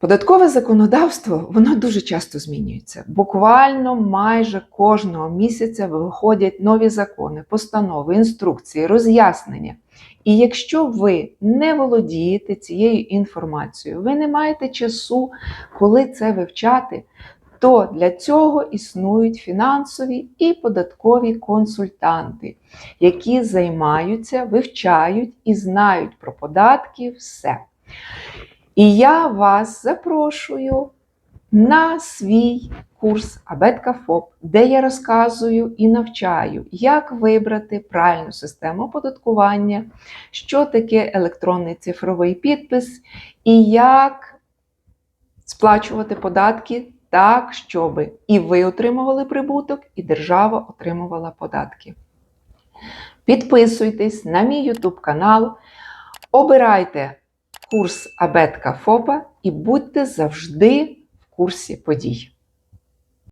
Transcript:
Податкове законодавство воно дуже часто змінюється. Буквально майже кожного місяця виходять нові закони, постанови, інструкції, роз'яснення. І якщо ви не володієте цією інформацією, ви не маєте часу, коли це вивчати, то для цього існують фінансові і податкові консультанти, які займаються, вивчають і знають про податки все. І я вас запрошую на свій курс Абетка ФОП, де я розказую і навчаю, як вибрати правильну систему оподаткування, що таке електронний цифровий підпис і як сплачувати податки так, щоб і ви отримували прибуток, і держава отримувала податки. Підписуйтесь на мій YouTube канал, обирайте курс Абетка ФОПа і будьте завжди в курсі подій.